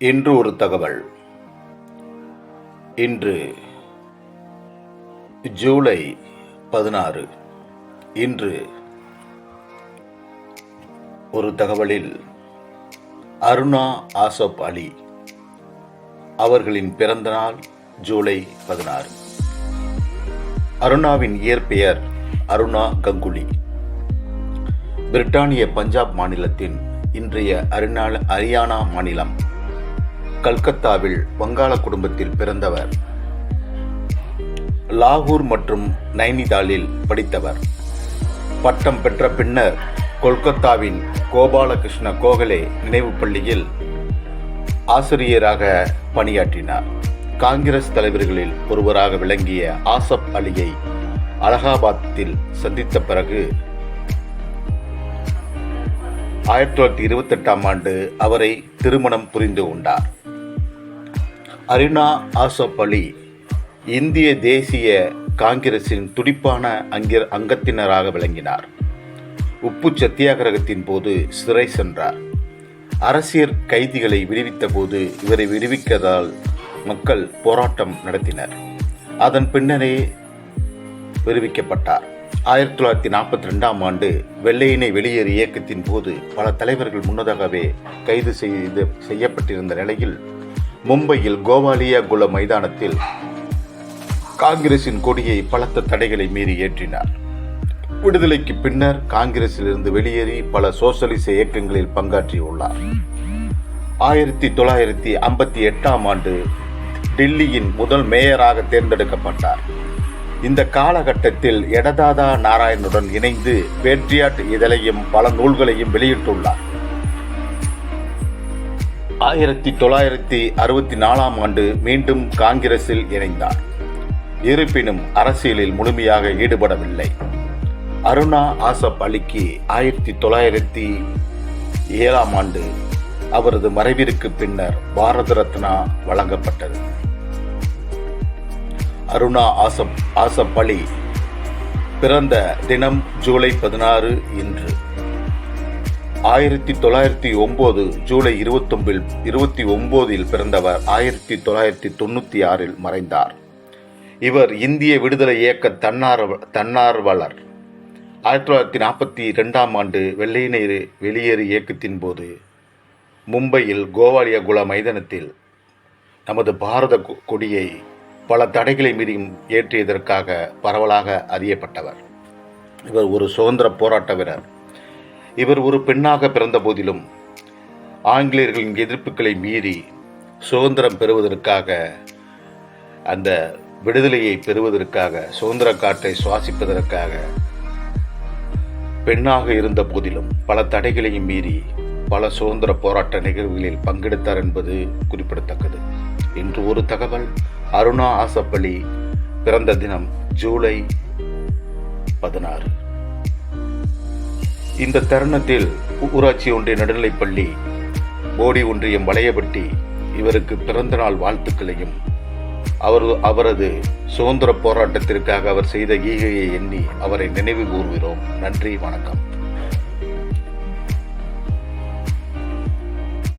இன்று ஒரு தகவல். இன்று ஜூலை பதினாறு. இன்று ஒரு தகவலில் அருணா ஆசப் அலி அவர்களின் பிறந்தநாள் ஜூலை பதினாறு. அருணாவின் இயற்பெயர் அருணா கங்குலி. பிரிட்டானிய பஞ்சாப் மாநிலத்தின் இன்றைய அருணா ஹரியானா மாநிலம் கல்கத்தாவில் வங்காள குடும்பத்தில் பிறந்தவர். லாகூர் மற்றும் நைனிதாலில் படித்தவர். பட்டம் பெற்ற பின்னர் கொல்கத்தாவின் கோபாலகிருஷ்ண கோகலே நினைவுப் பள்ளியில் ஆசிரியராக பணியாற்றினார். காங்கிரஸ் தலைவர்களில் ஒருவராக விளங்கிய ஆசப் அலியை அலகாபாத்தில் சந்தித்த பிறகு ஆயிரத்தி தொள்ளாயிரத்தி இருபத்தெட்டாம் ஆண்டு அவரை திருமணம் புரிந்து கொண்டார். அரினா ஆசப் அலி இந்திய தேசிய காங்கிரசின் துடிப்பான அங்கிர அங்கத்தினராக விளங்கினார். உப்பு சத்தியாகிரகத்தின் போது சிறை சென்றார். அரசியல் கைதிகளை விடுவித்த போது இவரை விடுவிக்கதால் மக்கள் போராட்டம் நடத்தினர். அதன் பின்னரே விடுவிக்கப்பட்டார். ஆயிரத்தி தொள்ளாயிரத்தி நாற்பத்தி ரெண்டாம் ஆண்டு வெள்ளையினை வெளியேறு இயக்கத்தின் போது பல தலைவர்கள் முன்னதாகவே கைது செய்து செய்யப்பட்டிருந்த நிலையில் மும்பையில் கோவாலியா குல மைதானத்தில் காங்கிரசின் கொடியை பலத்த தடைகளை மீறி ஏற்றினார். விடுதலைக்கு பின்னர் காங்கிரசிலிருந்து வெளியேறி பல சோசலிச இயக்கங்களில் பங்காற்றியுள்ளார். ஆயிரத்தி தொள்ளாயிரத்தி ஐம்பத்தி எட்டாம் ஆண்டு டில்லியின் முதல் மேயராக தேர்ந்தெடுக்கப்பட்டார். இந்த காலகட்டத்தில் எடதாதா நாராயணுடன் இணைந்து பேட்ரியாட் இதழையும் பல நூல்களையும் வெளியிட்டுள்ளார். ஆயிரத்தி தொள்ளாயிரத்தி அறுபத்தி நாலாம் ஆண்டு மீண்டும் காங்கிரஸில் இணைந்தார். இருப்பினும் அரசியலில் முழுமையாக ஈடுபடவில்லை. அருணா ஆசப் அலிக்கு ஆயிரத்தி தொள்ளாயிரத்தி ஏழாம் ஆண்டு அவரது மறைவிற்கு பின்னர் பாரத ரத்னா வழங்கப்பட்டது. அருணா ஆசப் ஆசப் அலி பிறந்த தினம் ஜூலை பதினாறு இன்று. ஆயிரத்தி தொள்ளாயிரத்தி ஒன்பது ஜூலை இருபத்தொம்பில் இருபத்தி ஒன்பதில் பிறந்தவர் ஆயிரத்தி தொள்ளாயிரத்தி தொண்ணூற்றி ஆறில் மறைந்தார். இவர் இந்திய விடுதலை இயக்க தன்னார்வ தன்னார்வலர். ஆயிரத்தி தொள்ளாயிரத்தி நாற்பத்தி ரெண்டாம் ஆண்டு வெள்ளையினை வெளியேறு இயக்கத்தின் போது மும்பையில் கோவாலியா குலா மைதானத்தில் நமது பாரத கொடியை பல தடைகளை மீறியும் ஏற்றியதற்காக பரவலாக அறியப்பட்டவர். இவர் ஒரு சுதந்திர போராட்ட வீரர். இவர் ஒரு பெண்ணாக பிறந்த போதிலும் ஆங்கிலேயர்களின் எதிர்ப்புகளை மீறி சுதந்திரம் பெறுவதற்காக அந்த விடுதலையை பெறுவதற்காக சுதந்திர காற்றை சுவாசிப்பதற்காக பெண்ணாக இருந்த போதிலும் பல தடைகளையும் மீறி பல சுதந்திர போராட்ட நிகழ்வுகளில் பங்கெடுத்தார் என்பது குறிப்பிடத்தக்கது. இன்று ஒரு தகவல். அருணா ஆசப்பள்ளி பிறந்த தினம் ஜூலை பதினாறு. இந்த தருணத்தில் ஊராட்சி ஒன்றிய நடுநிலைப்பள்ளி போடி ஒன்றியம் வளையபட்டி இவருக்கு பிறந்தநாள் வாழ்த்துக்களையும் அவர் அவரது சுதந்திர போராட்டத்திற்காக அவர் செய்த ஈகையை எண்ணி அவரை நினைவு கூறுகிறோம் நன்றி வணக்கம்.